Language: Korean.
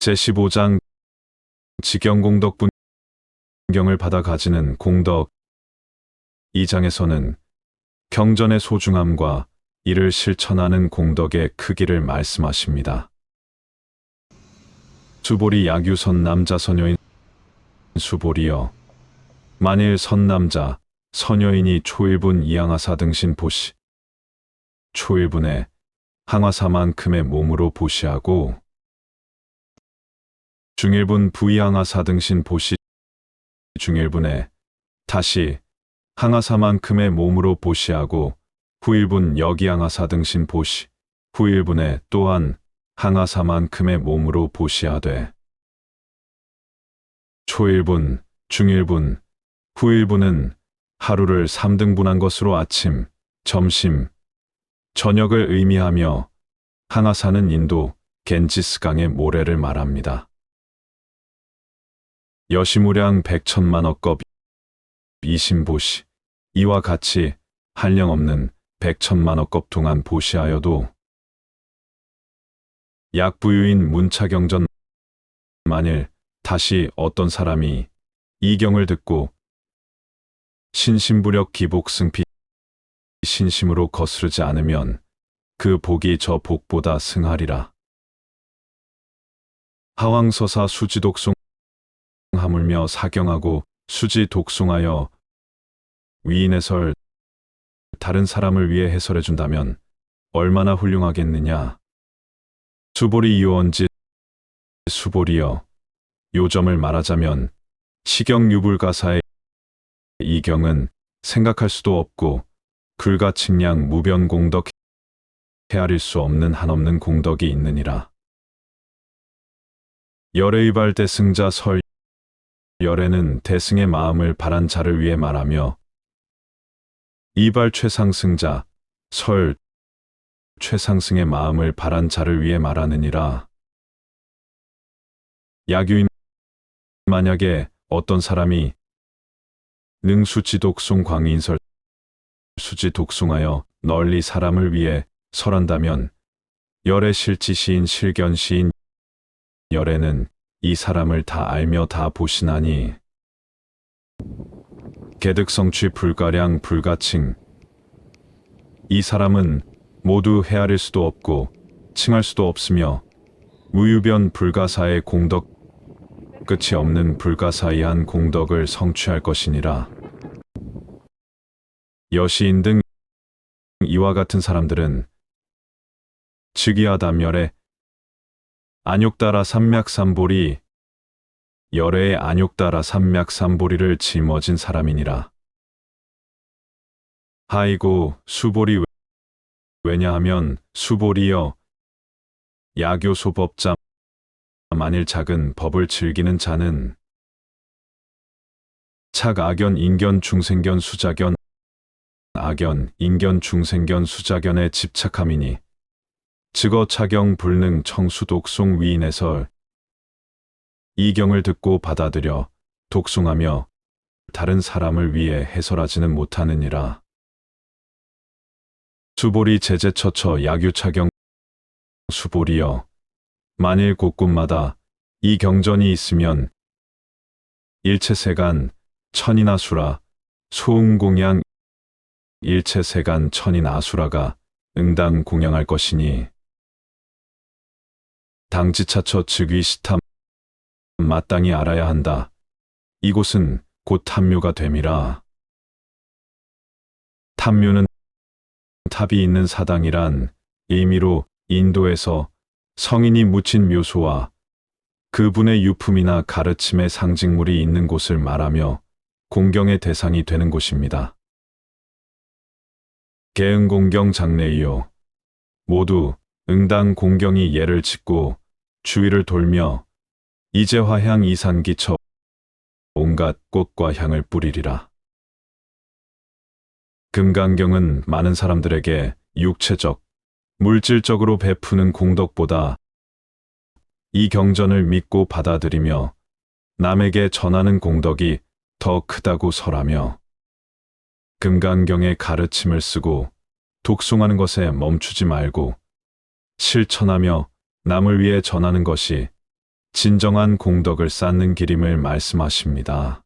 제15장 직경공덕 분 경을 받아 가지는 공덕 2장에서는 경전의 소중함과 이를 실천하는 공덕의 크기를 말씀하십니다. 수보리 야규 선남자 선여인 수보리여 만일 선남자 선여인이 초일분 이항하사 등신 보시 초일분에 항하사만큼의 몸으로 보시하고 중일분 부이항하사 등신 보시 중일분에 다시 항하사만큼의 몸으로 보시하고 후일분 여기항하사 등신 보시 후일분에 또한 항하사만큼의 몸으로 보시하되 초일분, 중일분, 후일분은 하루를 3등분한 것으로 아침, 점심, 저녁을 의미하며 항하사는 인도 겐지스강의 모래를 말합니다. 여시무량 백천만 억겁 이신보시 이와 같이 한량없는 백천만 억겁 동안 보시하여도 약부유인 문차경전 만일 다시 어떤 사람이 이 경을 듣고 신심부력 기복승피 신심으로 거스르지 않으면 그 복이 저 복보다 승하리라. 하왕서사 수지독송 하물며 사경하고 수지 독송하여 위인 해설 다른 사람을 위해 해설해 준다면 얼마나 훌륭하겠느냐. 수보리 이원지 수보리여 요점을 말하자면 시경유불가사의 이 경은 생각할 수도 없고 불가측량 무변공덕 헤아릴 수 없는 한없는 공덕이 있느니라. 열의발 대승자 설 열애는 대승의 마음을 바란 자를 위해 말하며 이발 최상승자 설 최상승의 마음을 바란 자를 위해 말하느니라. 야규인 만약에 어떤 사람이 능수지독송 광인설 수지 독송하여 널리 사람을 위해 설한다면 열의 실지시인 실견시인 열애는 이 사람을 다 알며 다 보시나니 개득성취 불가량 불가칭 이 사람은 모두 헤아릴 수도 없고 칭할 수도 없으며 무유변 불가사의 공덕 끝이 없는 불가사의한 공덕을 성취할 것이니라. 여시인 등 이와 같은 사람들은 즉위하담열에 안욕따라 삼맥삼보리 열애의 안욕따라 삼맥삼보리를 짊어진 사람이니라. 하이고 수보리 왜- 왜냐하면 수보리여 야교소법자 만일 작은 법을 즐기는 자는 착악견 인견 중생견 수자견 악견 인견 중생견 수자견에 집착함이니 즉어 차경 불능 청수 독송 위인해설 이경을 듣고 받아들여 독송하며 다른 사람을 위해 해설하지는 못하느니라. 수보리 제제처처 야규차경 수보리여 만일 곳곳마다 이 경전이 있으면 일체세간 천인 아수라 소음공양 일체세간 천인 아수라가 응당 공양할 것이니 당지차처 즉위 시탐 마땅히 알아야 한다. 이곳은 곧 탐묘가 됨이라. 탐묘는 탑이 있는 사당이란 의미로 인도에서 성인이 묻힌 묘소와 그분의 유품이나 가르침의 상징물이 있는 곳을 말하며 공경의 대상이 되는 곳입니다. 개응공경 장례이요. 모두 응당 공경이 예를 짓고 주위를 돌며 이제화 향 이산기처 온갖 꽃과 향을 뿌리리라. 금강경은 많은 사람들에게 육체적, 물질적으로 베푸는 공덕보다 이 경전을 믿고 받아들이며 남에게 전하는 공덕이 더 크다고 설하며 금강경의 가르침을 쓰고 독송하는 것에 멈추지 말고 실천하며 남을 위해 전하는 것이 진정한 공덕을 쌓는 길임을 말씀하십니다.